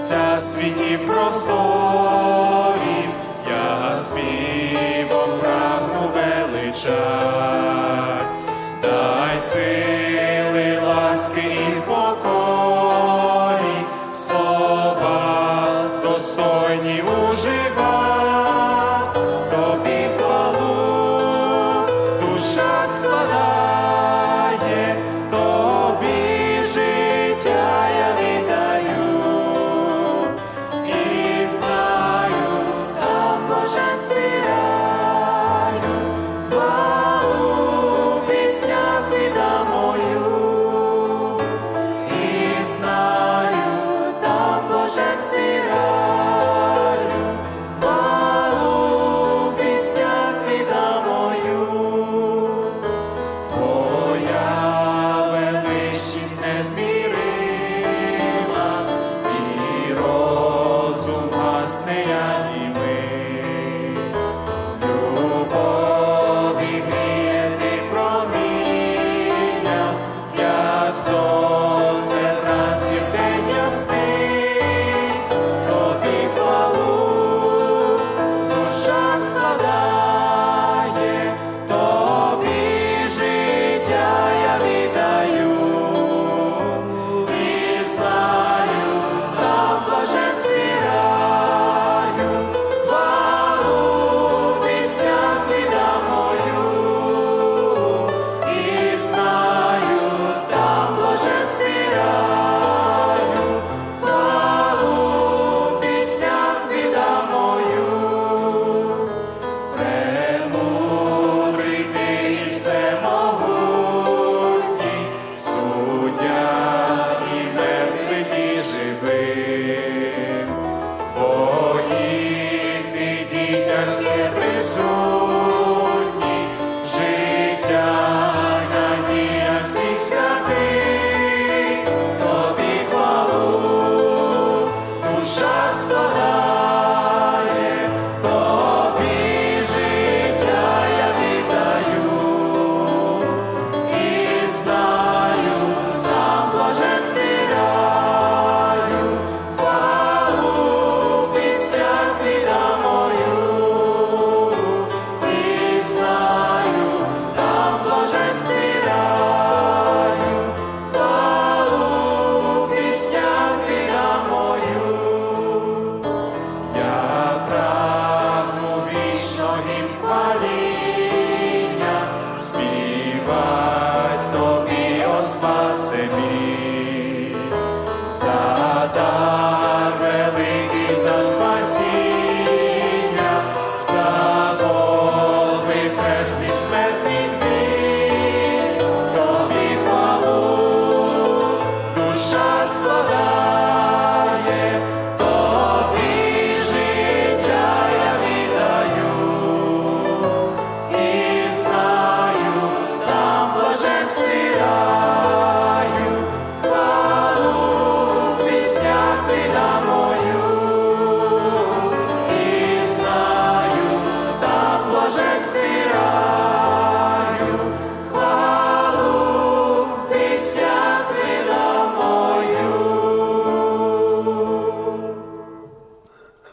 серця світів просторів, я співом прагну величать, дай сили, ласки і покорі, слова достойні у. 소.